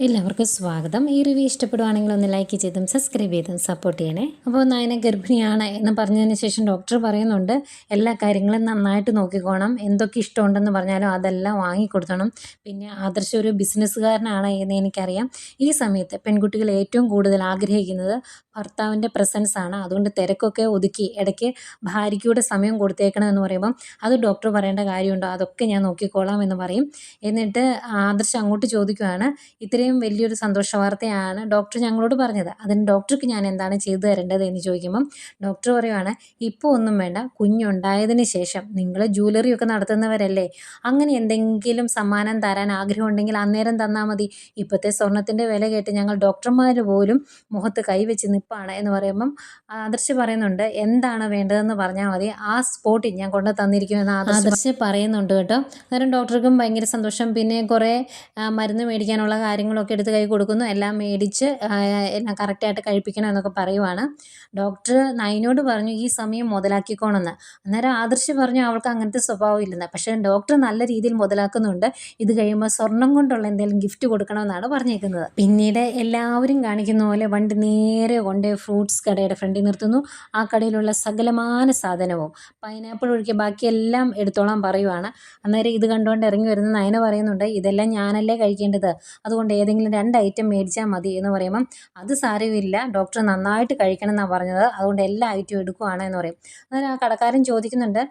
എല്ലാവർക്കും സ്വാഗതം. ഈ റിവ്യൂ ഇഷ്ടപ്പെടുവാണെങ്കിൽ ഒന്ന് ലൈക്ക് ചെയ്തും സബ്സ്ക്രൈബ് ചെയ്തും സപ്പോർട്ട് ചെയ്യണേ. അപ്പോൾ നയന ഗർഭിണിയാണ് എന്ന് പറഞ്ഞതിന് ശേഷം ഡോക്ടർ പറയുന്നുണ്ട് എല്ലാ കാര്യങ്ങളും നന്നായിട്ട് നോക്കിക്കോണം. എന്തൊക്കെ ഇഷ്ടമുണ്ടെന്ന് പറഞ്ഞാലും അതെല്ലാം വാങ്ങിക്കൊടുക്കണം. പിന്നെ ആദർശ ഒരു ബിസിനസ്സുകാരനാണ് എന്ന് എനിക്കറിയാം. ഈ സമയത്ത് പെൺകുട്ടികൾ ഏറ്റവും കൂടുതൽ ആഗ്രഹിക്കുന്നത് ഭർത്താവിന്റെ പ്രസൻസ് ആണ്. അതുകൊണ്ട് തിരക്കൊക്കെ ഒതുക്കി ഇടയ്ക്ക് ഭാര്യയ്ക്കൂടെ സമയം കൊടുത്തേക്കണം എന്ന് പറയുമ്പം അത് ഡോക്ടർ പറയേണ്ട കാര്യമുണ്ടോ? അതൊക്കെ ഞാൻ നോക്കിക്കോളാം എന്ന് പറയും. എന്നിട്ട് ആദർശ് അങ്ങോട്ട് ചോദിക്കുകയാണ് ഇത്രയും വലിയൊരു സന്തോഷ വാർത്തയാണ് ഡോക്ടർ ഞങ്ങളോട് പറഞ്ഞത്. അതിന് ഡോക്ടർക്ക് ഞാൻ എന്താണ് ചെയ്തു തരേണ്ടത് എന്ന് ചോദിക്കുമ്പം ഡോക്ടർ പറയുവാണ് ഇപ്പോൾ ഒന്നും വേണ്ട കുഞ്ഞുണ്ടായതിന് ശേഷം നിങ്ങൾ ജൂവലറി ഒക്കെ നടത്തുന്നവരല്ലേ. അങ്ങനെ എന്തെങ്കിലും സമ്മാനം തരാൻ ആഗ്രഹമുണ്ടെങ്കിൽ അന്നേരം തന്നാൽ മതി. ഇപ്പോഴത്തെ സ്വർണത്തിന്റെ വില കേട്ട് ഞങ്ങൾ ഡോക്ടർമാർ പോലും മുഖത്ത് കൈവച്ച് നിൽപ്പാണ് എന്ന് പറയുമ്പം ആദർശ് പറയുന്നുണ്ട് എന്താണ് വേണ്ടതെന്ന് പറഞ്ഞാൽ മതി. ആ സ്പോട്ടിൽ ഞാൻ കൊണ്ട് തന്നിരിക്കുമെന്ന് ആദർശ് പറയുന്നുണ്ട് കേട്ടോ. അന്നേരം ഡോക്ടർക്കും ഭയങ്കര സന്തോഷം. പിന്നെ കുറേ മരുന്ന് മേടിക്കാനുള്ള കാര്യങ്ങളൊക്കെ എടുത്ത് കൈ കൊടുക്കുന്നു. എല്ലാം മേടിച്ച് എല്ലാം കറക്റ്റായിട്ട് കഴിപ്പിക്കണം എന്നൊക്കെ പറയുവാണ്. ഡോക്ടർ നയനോട് പറഞ്ഞു ഈ സമയം മുതലാക്കിക്കോണമെന്ന് അന്നേരം ആദർശ് പറഞ്ഞു അവൾക്ക് അങ്ങനത്തെ സ്വഭാവം ഇല്ലെന്ന്. പക്ഷേ ഡോക്ടർ നല്ല രീതിയിൽ മുതലാക്കുന്നുണ്ട്. ഇത് കഴിയുമ്പോൾ സ്വർണം കൊണ്ടുള്ള എന്തെങ്കിലും ഗിഫ്റ്റ് കൊടുക്കണമെന്നാണ് പറഞ്ഞേക്കുന്നത്. പിന്നീട് എല്ലാവരും കാണിക്കുന്ന പോലെ വണ്ടി നേരെ കൊണ്ട് ഫ്രൂട്ട്സ് കടയുടെ ഫ്രണ്ടിൽ നിർത്തുന്നു. ആ കടയിലുള്ള സകലമാന സാധനവും പൈനാപ്പിൾ ഒഴികെ ബാക്കിയെല്ലാം എടുത്തോളാൻ പറയുവാണ്. അന്നേരം ഇത് കണ്ടുകൊണ്ട് ഇറങ്ങി വരുന്ന നയന പറയുന്നുണ്ട് ഇതെല്ലാം ഞാനല്ലേ കഴിക്കേണ്ടത്? അതുകൊണ്ട് ഏതെങ്കിലും രണ്ട് ഐറ്റം മേടിച്ചാൽ മതി എന്ന് പറയുമ്പം അത് സാരമില്ല. ഡോക്ടർ നന്നായിട്ട് കഴിക്കണം എന്നാണ് പറഞ്ഞത്. അതുകൊണ്ട് എല്ലാ ഐറ്റവും എടുക്കുവാണ് എന്ന് പറയും. അന്നേരം ആ കടക്കാരൻ ചോദിക്കുന്നുണ്ട്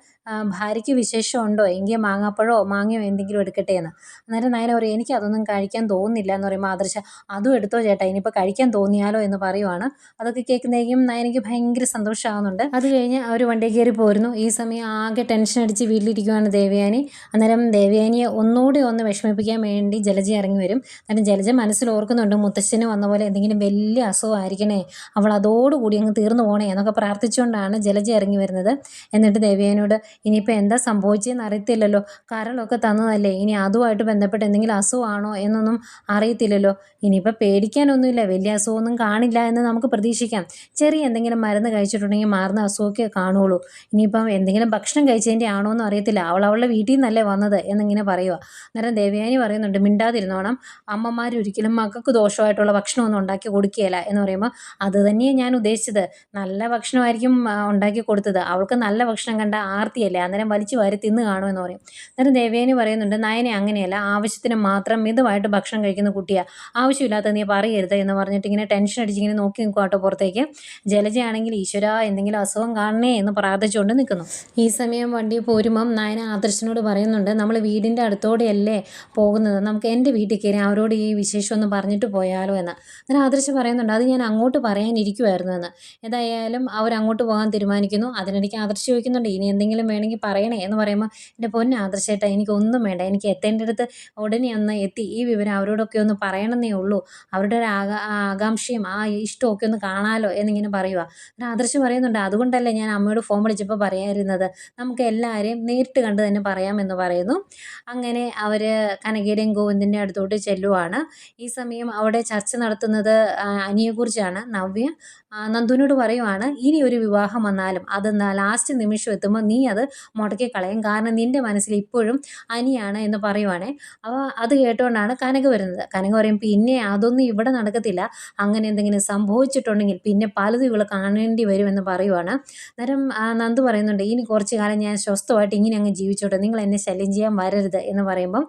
ഭാര്യയ്ക്ക് ഭാര്യയ്ക്ക് വിശേഷമുണ്ടോ? എങ്കിൽ മാങ്ങാപ്പഴമോ മാങ്ങയോ എന്തെങ്കിലും എടുക്കട്ടെ എന്ന്? അന്നേരം നയന പറയും എനിക്ക് അതൊന്നും കഴിക്കാൻ തോന്നുന്നില്ല എന്ന് പറയുമ്പോൾ ആദർശ അതും എടുത്തോ ചേട്ടാ ഇനിയിപ്പോൾ കഴിക്കാൻ തോന്നിയാലോ എന്ന് പറയുവാണ്. അതൊക്കെ കേൾക്കുന്നതേക്കും നയനയ്ക്ക് ഭയങ്കര സന്തോഷമാകുന്നുണ്ട് അത് കഴിഞ്ഞ് അവർ വണ്ടി കയറി പോരുന്നു. ഈ സമയം ആകെ ടെൻഷൻ അടിച്ച് വീട്ടിലിരിക്കുവാണ് ദേവയാനി. അന്നേരം ദേവയാനിയെ ഒന്നുകൂടി ഒന്ന് വിഷമിപ്പിക്കാൻ വേണ്ടി ജലജി ഇറങ്ങി വരും. അന്നേരം മനസ്സിൽ ഓർക്കുന്നുണ്ട് മുത്തശ്ശന് വന്ന പോലെ എന്തെങ്കിലും വലിയ അസുഖമായിരിക്കണേ അവൾ അതോടുകൂടി അങ്ങ് തീർന്നു പോണേ എന്നൊക്കെ പ്രാർത്ഥിച്ചുകൊണ്ടാണ് ജലജ ഇറങ്ങി വരുന്നത്. എന്നിട്ട് ദേവിയനോട് ഇനിയിപ്പോൾ എന്താ സംഭവിച്ചതെന്ന് അറിയത്തില്ലല്ലോ. കരളൊക്കെ തന്നതല്ലേ. ഇനി അതുമായിട്ട് ബന്ധപ്പെട്ട് എന്തെങ്കിലും അസുഖമാണോ എന്നൊന്നും അറിയത്തില്ലല്ലോ. ഇനിയിപ്പോൾ പേടിക്കാനൊന്നുമില്ല. വലിയ അസുഖമൊന്നും കാണില്ല എന്ന് നമുക്ക് പ്രതീക്ഷിക്കാം. ചെറിയ എന്തെങ്കിലും മരുന്ന് കഴിച്ചിട്ടുണ്ടെങ്കിൽ മാറുന്ന അസുഖമൊക്കെ കാണുള്ളൂ ഇനിയിപ്പം എന്തെങ്കിലും ഭക്ഷണം കഴിച്ചതിന്റെ ആണോ എന്ന് അറിയത്തില്ല. അവൾ അവളുടെ വീട്ടിൽ നിന്നല്ലേ വന്നത് എന്നിങ്ങനെ പറയുക അന്നേരം ദേവയാനി പറയുന്നുണ്ട് മിണ്ടാതിരുന്നോണം. അമ്മമാർ ഒരിക്കലും മക്കൾക്ക് ദോഷമായിട്ടുള്ള ഭക്ഷണമൊന്നും ഉണ്ടാക്കി കൊടുക്കുകയില്ല എന്ന് പറയുമ്പോൾ അത് തന്നെയാണ് ഞാൻ ഉദ്ദേശിച്ചത്. നല്ല ഭക്ഷണമായിരിക്കും ഉണ്ടാക്കി കൊടുത്തത്. അവൾക്ക് നല്ല ഭക്ഷണം കണ്ട ആർത്തിയല്ലേ? അന്നേരം വലിച്ചു വാരി തിന്ന് കാണുമെന്ന് പറയും. അന്നേരം ദേവേനി പറയുന്നുണ്ട് നയനെ അങ്ങനെയല്ല. ആവശ്യത്തിന് മാത്രം മിതമായിട്ട് ഭക്ഷണം കഴിക്കുന്ന കുട്ടിയാണ് ആവശ്യമില്ലാത്ത നീ പറയരുത് എന്ന് പറഞ്ഞിട്ട് ഇങ്ങനെ ടെൻഷൻ അടിച്ചിങ്ങനെ നോക്കി നിൽക്കും കേട്ടോ പുറത്തേക്ക്. ജലജയാണെങ്കിൽ ഈശ്വര എന്തെങ്കിലും അസുഖം കാണണേ എന്ന് പ്രാർത്ഥിച്ചുകൊണ്ട് നിൽക്കുന്നു. ഈ സമയം വണ്ടി പോരുമ്പം നയന ആദർശനോട് പറയുന്നുണ്ട് നമ്മൾ വീടിന്റെ അടുത്തോടെയല്ലേ പോകുന്നത്? നമുക്ക് എന്റെ വീട്ടിൽ കയറി അവരോട് ഈ വിശേഷം പറഞ്ഞിട്ട് പോയാലോ എന്ന്. അങ്ങനെ ആദർശ് പറയുന്നുണ്ട് അത് ഞാൻ അങ്ങോട്ട് പറയാനിരിക്കുമായിരുന്നു എന്ന്. ഏതായാലും അങ്ങോട്ട് പോകാൻ തീരുമാനിക്കുന്നു. അതിനിടയ്ക്ക് ആദർശ് ചോദിക്കുന്നുണ്ട് ഇനി എന്തെങ്കിലും വേണമെങ്കിൽ പറയണേ? എന്ന് പറയുമ്പോൾ എന്റെ പൊന്നെ ആദർശേട്ടാ എനിക്കൊന്നും വേണ്ട. എനിക്ക് എത്തേണ്ടടുത്ത് ഉടനെ ഒന്ന് എത്തി. ഈ വിവരം അവരോടൊക്കെ ഒന്ന് പറയണമെന്നേ ഉള്ളൂ. അവരുടെ ഒരു ആകാംക്ഷയും ആ ഇഷ്ടമൊക്കെ ഒന്ന് കാണാലോ എന്നിങ്ങനെ പറയുക അങ്ങനെ ആദർശ് പറയുന്നുണ്ട് അതുകൊണ്ടല്ലേ ഞാൻ അമ്മയോട് ഫോൺ വിളിച്ചപ്പോൾ പറയാതിരുന്നത്. നമുക്ക് എല്ലാവരെയും നേരിട്ട് കണ്ട് തന്നെ പറയാമെന്ന് പറയുന്നു. അങ്ങനെ അവർ കനകയുടെയും ഗോവിന്ദിന്റെ അടുത്തോട്ട് ചെല്ലുവാണ്. ഈ സമയം അവിടെ ചർച്ച നടത്തുന്നത് അനിയെക്കുറിച്ചാണ് നവ്യ നന്ദുനോട് പറയുവാണ് ഇനി ഒരു വിവാഹം വന്നാലും അത് ലാസ്റ്റ് നിമിഷം എത്തുമ്പോൾ നീ അത് മുടക്കി കളയും. കാരണം നിന്റെ മനസ്സിൽ ഇപ്പോഴും അനിയാണ് എന്ന് പറയുവാണേ. അപ്പോൾ അത് കേട്ടുകൊണ്ടാണ് കനക വരുന്നത്. കനക പറയും പിന്നെ അതൊന്നും ഇവിടെ നടക്കത്തില്ല. അങ്ങനെ എന്തെങ്കിലും സംഭവിച്ചിട്ടുണ്ടെങ്കിൽ പിന്നെ പലതും ഇവൾ കാണേണ്ടി വരുമെന്ന് പറയുവാണ്. നേരം നന്ദു പറയുന്നുണ്ട് ഇനി കുറച്ച് കാലം ഞാൻ സ്വസ്ഥമായിട്ട് ഇങ്ങനെ അങ്ങ് ജീവിച്ചോട്ടെ. നിങ്ങൾ എന്നെ ശല്യം ചെയ്യാൻ വരരുത്. എന്ന് പറയുമ്പം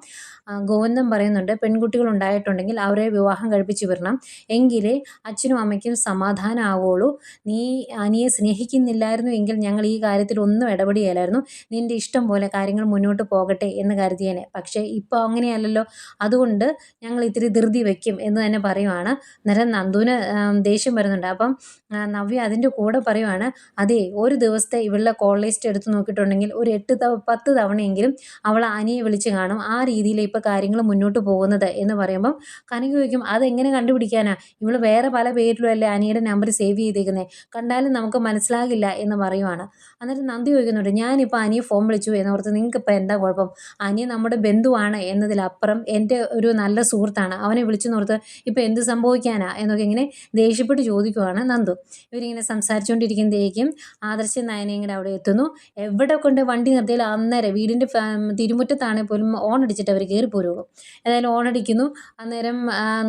ഗോവിന്ദം പറയുന്നുണ്ട് പെൺകുട്ടികൾ ഉണ്ടായിട്ടുണ്ടെങ്കിൽ അവരെ വിവാഹം കഴിപ്പിച്ച് വിടണം. എങ്കിലേ അച്ഛനും അമ്മയ്ക്കും സമാധാനമാവുള്ളൂ നീ അനിയെ സ്നേഹിക്കുന്നില്ലായിരുന്നു എങ്കിൽ ഞങ്ങൾ ഈ കാര്യത്തിൽ ഒന്നും ഇടപെടുകയില്ലായിരുന്നു. നിന്റെ ഇഷ്ടം പോലെ കാര്യങ്ങൾ മുന്നോട്ട് പോകട്ടെ എന്ന് കരുതിയേനെ. പക്ഷേ ഇപ്പോൾ അങ്ങനെയല്ലല്ലോ. അതുകൊണ്ട് ഞങ്ങൾ ഇത്തിരി ധൃതി വയ്ക്കും എന്ന് തന്നെ പറയുവാണ് അന്നേരം നന്ദുവിന് ദേഷ്യം വരുന്നുണ്ട്. അപ്പം നവ്യ അതിന്റെ കൂടെ പറയുവാണ് അതെ ഒരു ദിവസത്തെ ഇവളുടെ ലിസ്റ്റ് എടുത്ത് നോക്കിയിട്ടുണ്ടെങ്കിൽ ഒരു എട്ട് തവ പത്ത് തവണയെങ്കിലും അവൾ അനിയെ വിളിച്ച് കാണും. ആ രീതിയിൽ ഇപ്പോൾ കാര്യങ്ങൾ മുന്നോട്ട് പോകുന്നത് എന്ന് പറയുമ്പം കനക ചോദിക്കും അതെങ്ങനെ കണ്ടുപിടിക്കാനാ? ഇവൾ വേറെ പല പേരിലും അല്ലേ അനിയുടെ നമ്പർ സേവ് ചെയ്തേക്കുന്നത് കണ്ടാലും നമുക്ക് മനസ്സിലാകില്ല എന്ന് പറയുവാണ്. എന്നിട്ട് നന്ദി ചോദിക്കുന്നുണ്ട് ഞാനിപ്പോൾ അനിയെ ഫോൺ വിളിച്ചു എന്നോർത്ത് നിങ്ങൾക്ക് ഇപ്പോൾ എന്താ കുഴപ്പം? അനിയ നമ്മുടെ ബന്ധുവാണ് എന്നതിലപ്പുറം എന്റെ ഒരു നല്ല സുഹൃത്താണ്. അവനെ വിളിച്ചു നോർത്ത് ഇപ്പോൾ എന്ത് സംഭവിക്കാനാ? എന്നൊക്കെ ഇങ്ങനെ ദേഷ്യപ്പെട്ട് ചോദിക്കുവാണ് നന്ദു. ഇവരിങ്ങനെ സംസാരിച്ചുകൊണ്ടിരിക്കുമ്പോഴേക്കും ആദർശ നയനയും കൂടെ അവിടെ എത്തുന്നു. എവിടെ കൊണ്ട് വണ്ടി നിർത്തിയാലും അന്നേരം വീടിന്റെ തിരുമുറ്റത്താണെങ്കിൽ പോലും ഓൺ അടിച്ചിട്ട് അവർ കയറി പോരുള്ളൂ ഏതായാലും ഓൺ അടിക്കുന്നു. അന്നേരം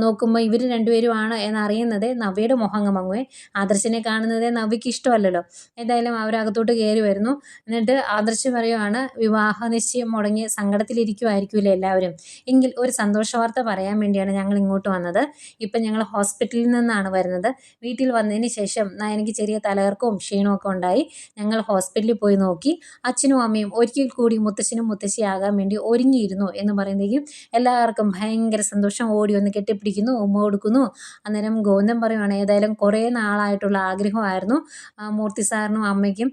നോക്കുമ്പോൾ ഇവർ രണ്ടുപേരുമാണ് എന്നറിയുന്നത് നവ്യയുടെ മുഖം അങ്ങ് ആദർശിനെ കാണുന്നത് നവ്യക്ക് ഇഷ്ടമല്ലല്ലോ. എന്തായാലും അവരകത്തോട്ട് കയറി വരുന്നു. എന്നിട്ട് ആദർശ് പറയുവാണ് വിവാഹ നിശ്ചയം മുടങ്ങി സങ്കടത്തിലിരിക്കുമായിരിക്കുമല്ലോ എല്ലാവരും? എങ്കിൽ ഒരു സന്തോഷ വാർത്ത പറയാൻ വേണ്ടിയാണ് ഞങ്ങൾ ഇങ്ങോട്ട് വന്നത്. ഇപ്പം ഞങ്ങൾ ഹോസ്പിറ്റലിൽ നിന്നാണ് വരുന്നത്. വീട്ടിൽ വന്നതിന് ശേഷം എനിക്ക് ചെറിയ തലകർക്കവും ക്ഷീണമൊക്കെ ഉണ്ടായി. ഞങ്ങൾ ഹോസ്പിറ്റലിൽ പോയി നോക്കി. അച്ഛനും അമ്മയും ഒരിക്കൽ കൂടി മുത്തശ്ശനും മുത്തശ്ശിയാകാൻ വേണ്ടി ഒരുങ്ങിയിരുന്നു എന്ന് പറയുന്നതെങ്കിൽ എല്ലാവർക്കും ഭയങ്കര സന്തോഷം. ഓടി ഒന്ന് കെട്ടിപ്പിടിക്കുന്നു ഉമ്മ കൊടുക്കുന്നു. അന്നേരം ഗോവിന്ദൻ പറയുവാണ് ഏതായാലും കുറേ നാളായിട്ടുള്ള ആഗ്രഹമായിരുന്നു മൂർത്തി സാറിനും അമ്മയ്ക്കും.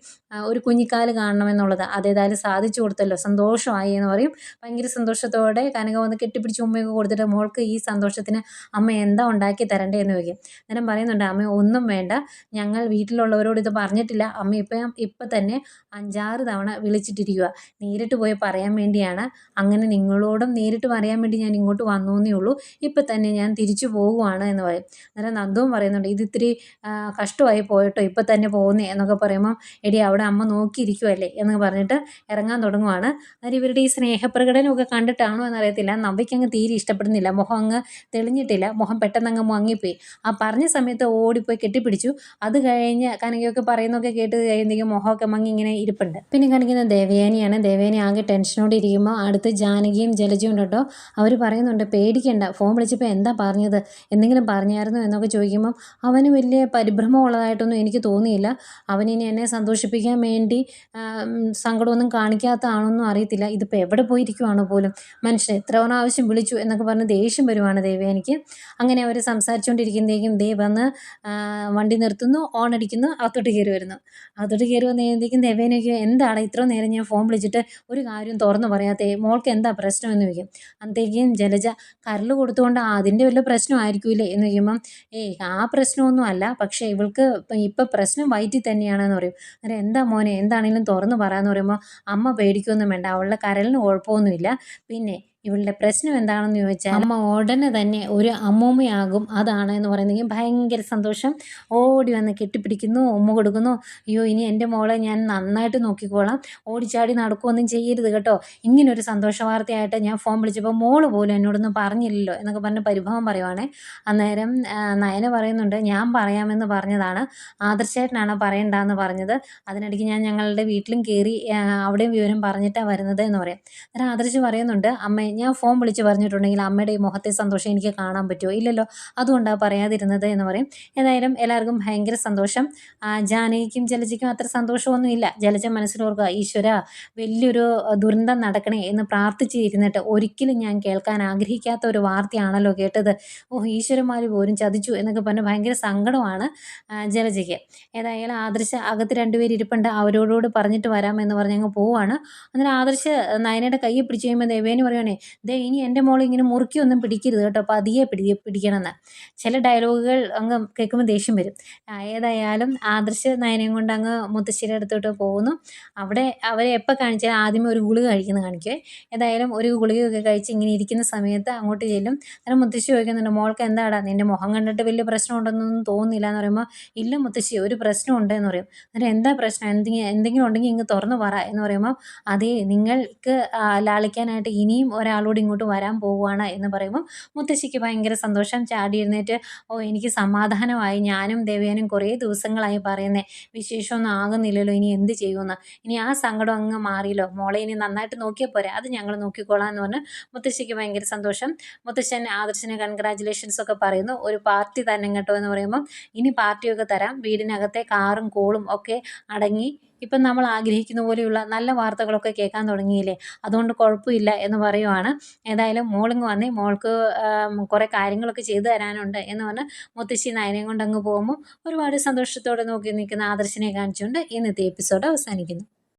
ഒരു കുഞ്ഞിക്കാൽ കാണണമെന്നുള്ളത്. അതേതായാലും സാധിച്ചു കൊടുത്തല്ലോ. സന്തോഷമായി എന്ന് പറയും. ഭയങ്കര സന്തോഷത്തോടെ കനക വന്ന് കെട്ടിപ്പിടിച്ച് ഉമ്മയൊക്കെ കൊടുത്തിട്ട് മോൾക്ക് ഈ സന്തോഷത്തിന് അമ്മ എന്താ ഉണ്ടാക്കി തരണ്ടേ എന്ന് ചോദിക്കും. അന്നേരം പറയുന്നുണ്ട് അമ്മ ഒന്നും വേണ്ട. ഞങ്ങൾ വീട്ടിലുള്ളവരോട് ഇത് പറഞ്ഞിട്ടില്ല. അമ്മ ഇപ്പം ഇപ്പം തന്നെ അഞ്ചാറ് തവണ വിളിച്ചിട്ടിരിക്കുക നേരിട്ട് പോയി പറയാൻ വേണ്ടിയാണ്. അങ്ങനെ നിങ്ങളോടും നേരിട്ട് പറയാൻ വേണ്ടി ഞാൻ ഇങ്ങോട്ട് വന്നു എന്നേ ഉള്ളൂ. ഇപ്പം തന്നെ ഞാൻ തിരിച്ചു പോകുവാണ് എന്ന് പറയും. അന്നേരം നന്ദുവും പറയുന്നുണ്ട് ഇത് ഇത്തിരി കഷ്ടമായി പോയിട്ടോ. ഇപ്പം തന്നെ പോകുന്നേ എന്നൊക്കെ പറയുമ്പം എടി അവിടെ അമ്മ നോക്കിയിരിക്കുമല്ലേ എന്ന് പറഞ്ഞിട്ട് ഇറങ്ങാൻ തുടങ്ങുവാണ്. അന്നേരം ഇവരുടെ ഈ സ്നേഹപ്രകടനമൊക്കെ കണ്ടിട്ടാണോ എന്നറിയത്തില്ല. നവയ്ക്ക് അങ്ങ് തീരെ ഇഷ്ടപ്പെടുന്നില്ല. മുഖം അങ്ങ് തെളിഞ്ഞിട്ടില്ല. മുഖം പെട്ടെന്ന് അങ്ങ് മങ്ങിപ്പോയി. ആ പറഞ്ഞ സമയത്ത് ഓടിപ്പോയി കെട്ടിപ്പിടിച്ചു. അത് കഴിഞ്ഞ് കനകയൊക്കെ പറയുന്നൊക്കെ കേട്ട് കഴിയുമ്പോഴേക്കും മുഖമൊക്കെ മങ്ങി ഇങ്ങനെ ഇരിപ്പുണ്ട്. പിന്നെ കാണിക്കുന്നത് ദേവയാനിയാണ്. ദേവയാനി ആകെ ടെൻഷനോടെ ഇരിക്കുമ്പോൾ അടുത്ത് ജാനകിയും ജലജയും ഉണ്ടോ അവർ പറയുന്നുണ്ട് പേടിക്കേണ്ട. ഫോൺ വിളിച്ചപ്പോൾ എന്താ പറഞ്ഞത്? എന്തെങ്കിലും പറഞ്ഞായിരുന്നു? എന്നൊക്കെ ചോദിക്കുമ്പോൾ അവന് വലിയ പരിഭ്രമമുള്ളതായിട്ടൊന്നും എനിക്ക് തോന്നിയില്ല. അവനിനി എന്നെ സന്തോഷിപ്പിക്കാൻ വേണ്ടി സങ്കടമൊന്നും കാണിക്കാത്തതാണോന്നും അറിയത്തില്ല. ഇതിപ്പോൾ എവിടെ പോയിരിക്കുവാണോ പോലും? മനുഷ്യൻ എത്ര ആവശ്യം വിളിച്ചു എന്നൊക്കെ പറഞ്ഞ് ദേഷ്യം വരുവാണ് ദേവയാനിക്ക് അങ്ങനെ അവർ സംസാരിച്ചുകൊണ്ടിരിക്കുമ്പോഴേക്കും ദേവ് വന്ന് വണ്ടി നിർത്തുന്നു ഓൺ അടിക്കുന്നു അകത്തോട്ട് കയറി വരുന്നു. അകത്തോട്ട് കയറി വന്ന് ദേവേനൊക്കെ എന്താണ് ഇത്ര നേരം ഞാൻ ഫോൺ വിളിച്ചിട്ട് ഒരു കാര്യം തുറന്നു പറയാത്തേ മോൾക്ക് എന്താ പ്രശ്നം എന്ന് ചോദിക്കും. അന്നത്തേക്കും ജലജ കരൾ കൊടുത്തുകൊണ്ട് അതിന്റെ വല്ല പ്രശ്നമായിരിക്കില്ലേ എന്ന് ചോദിക്കുമ്പം ഏയ് ആ പ്രശ്നമൊന്നും അല്ല പക്ഷേ ഇവൾക്ക് ഇപ്പം പ്രശ്നം വയറ്റിൽ തന്നെയാണെന്ന് പറയും. അന്നേരം എന്താ മോനെ എന്താണെങ്കിലും തുറന്നു പറയാന്ന് പറയുമ്പോൾ അമ്മ പേടിക്കൊന്നും വേണ്ട അവളുടെ കരളിന് കുഴപ്പമൊന്നുമില്ല. പിന്നെ ഇവളുടെ പ്രശ്നം എന്താണെന്ന് ചോദിച്ചാൽ അമ്മ ഉടനെ തന്നെ ഒരു അമ്മൂമ്മയാകും അതാണ് എന്ന് പറയുന്നെങ്കിൽ ഭയങ്കര സന്തോഷം. ഓടി വന്ന് കെട്ടിപ്പിടിക്കുന്നു ഉമ്മ കൊടുക്കുന്നു അയ്യോ ഇനി എന്റെ മോളെ ഞാൻ നന്നായിട്ട് നോക്കിക്കോളാം. ഓടിച്ചാടി നടക്കുകയൊന്നും ചെയ്യരുത് കേട്ടോ. ഇങ്ങനൊരു സന്തോഷ വാർത്തയായിട്ട് ഞാൻ ഫോൺ വിളിച്ചപ്പോൾ മോൾ പോലും എന്നോടൊന്നും പറഞ്ഞില്ലല്ലോ എന്നൊക്കെ പറഞ്ഞ് പരിഭവം പറയുവാണേ. അന്നേരം നയന പറയുന്നുണ്ട് ഞാൻ പറയാമെന്ന് പറഞ്ഞതാണ്. ആദർശേട്ടനാണ് പറയണ്ടെന്ന് പറഞ്ഞത്. അതിനിടയ്ക്ക് ഞാൻ ഞങ്ങളുടെ വീട്ടിലും കയറി അവിടെയും വിവരം പറഞ്ഞിട്ടാണ് വരുന്നത് എന്ന് പറയാം. അന്നേരം ആദർശ് പറയുന്നുണ്ട് അമ്മ ഞാൻ ഫോൺ വിളിച്ച് പറഞ്ഞിട്ടുണ്ടെങ്കിൽ അമ്മയുടെ ഈ മുഖത്തെ സന്തോഷം എനിക്ക് കാണാൻ പറ്റുമോ? ഇല്ലല്ലോ. അതുകൊണ്ടാണ് പറയാതിരുന്നത് എന്ന് പറയും. ഏതായാലും എല്ലാവർക്കും ഭയങ്കര സന്തോഷം. ജാനകിക്കും ജലജയ്ക്കും അത്ര സന്തോഷമൊന്നുമില്ല ജലജ മനസ്സിലോർക്കുക ഈശ്വര വലിയൊരു ദുരന്തം നടക്കണേ എന്ന് പ്രാർത്ഥിച്ചിരുന്നിട്ട് ഒരിക്കലും ഞാൻ കേൾക്കാൻ ആഗ്രഹിക്കാത്ത ഒരു വാർത്തയാണല്ലോ കേട്ടത്. ഓ ഈശ്വരന്മാർ പോലും ചതിച്ചു എന്നൊക്കെ പറഞ്ഞ് ഭയങ്കര സങ്കടമാണ് ജലജയ്ക്ക്. ഏതായാലും ആദർശ അകത്ത് രണ്ടുപേര് ഇരിപ്പുണ്ട്. അവരോടോട് പറഞ്ഞിട്ട് വരാമെന്ന് പറഞ്ഞ് അങ്ങ് പോവാണ് അന്നേരം ആദർശ് നയനയുടെ കൈ പിടിച്ച് കഴിയുമ്പോൾ ദേവേന് പറയുവാണേ ദേ ഇനി എന്റെ മോളെ ഇങ്ങനെ മുറുക്കിയൊന്നും പിടിക്കരുത് കേട്ടോ. പതിയെ പിടി പിടിക്കണമെന്ന്. ചില ഡയലോഗുകൾ അങ്ങ് കേൾക്കുമ്പോൾ ദേഷ്യം വരും. ഏതായാലും ആദർശ നയനയും കൊണ്ട് അങ്ങ് മുത്തശ്ശിയുടെ അടുത്തോട്ട് പോകുന്നു. അവിടെ അവരെ എപ്പോൾ കാണിച്ചാൽ ആദ്യമേ ഒരു ഗുളിക കഴിക്കുന്ന കാണിക്കുവേ. ഏതായാലും ഒരു ഗുളികയൊക്കെ കഴിച്ച് ഇങ്ങനെ ഇരിക്കുന്ന സമയത്ത് അങ്ങോട്ട് ചെല്ലും. അന്നേരം മുത്തശ്ശി ചോദിക്കുന്നുണ്ട് മോൾക്ക് എന്താടാ? നിന്റെ മുഖം കണ്ടിട്ട് വലിയ പ്രശ്നമുണ്ടെന്നൊന്നും തോന്നുന്നില്ല എന്ന് പറയുമ്പോൾ ഇല്ല മുത്തശ്ശി ഒരു പ്രശ്നം ഉണ്ട് എന്ന് പറയും. അന്നേരം എന്താ പ്രശ്നം? എന്തെങ്കിലും എന്തെങ്കിലും ഉണ്ടെങ്കിൽ ഇങ്ങ് തുറന്നു പറ എന്ന് പറയുമ്പോൾ അതേ നിങ്ങൾക്ക് ലാളിക്കാനായിട്ട് ഇനിയും ഒരാൾ ഒരാളോട് ഇങ്ങോട്ട് വരാൻ പോവുകയാണ് എന്ന് പറയുമ്പോൾ മുത്തശ്ശിക്ക് ഭയങ്കര സന്തോഷം. ചാടി ഇരുന്നിട്ട് ഓ എനിക്ക് സമാധാനമായി. ഞാനും ദേവയാനും കുറേ ദിവസങ്ങളായി പറയുന്നേ. വിശേഷമൊന്നും ആകുന്നില്ലല്ലോ. ഇനി എന്ത് ചെയ്യുമെന്ന്? ഇനി ആ സങ്കടം അങ്ങ് മാറിയല്ലോ. മോളെ ഇനി നന്നായിട്ട് നോക്കിയാൽ പോരെ. അത് ഞങ്ങൾ നോക്കിക്കോളാം എന്ന് പറഞ്ഞ് മുത്തശ്ശിക്ക് ഭയങ്കര സന്തോഷം. മുത്തശ്ശൻ ആദർശന് കൺഗ്രാജുലേഷൻസ് ഒക്കെ പറയുന്നു. ഒരു പാർട്ടി തന്നെ കേട്ടോ എന്ന് പറയുമ്പം ഇനി പാർട്ടിയൊക്കെ തരാം. വീടിനകത്തെ കാറും കോളും ഒക്കെ അടങ്ങി ഇപ്പം നമ്മൾ ആഗ്രഹിക്കുന്ന പോലെയുള്ള നല്ല വാർത്തകളൊക്കെ കേൾക്കാൻ തുടങ്ങിയില്ലേ? അതുകൊണ്ട് കുഴപ്പമില്ല എന്ന് പറയുവാണ്. ഏതായാലും മോളിങ് വന്നേ. മോൾക്ക് കുറേ കാര്യങ്ങളൊക്കെ ചെയ്തു തരാനുണ്ട് എന്ന് പറഞ്ഞ് മുത്തശ്ശി നയനയും കൊണ്ടങ്ങ് പോകുമ്പോൾ ഒരുപാട് സന്തോഷത്തോടെ നോക്കി നിൽക്കുന്ന ആദർശനെ കാണിച്ചുകൊണ്ട് ഇന്നത്തെ എപ്പിസോഡ് അവസാനിക്കുന്നു.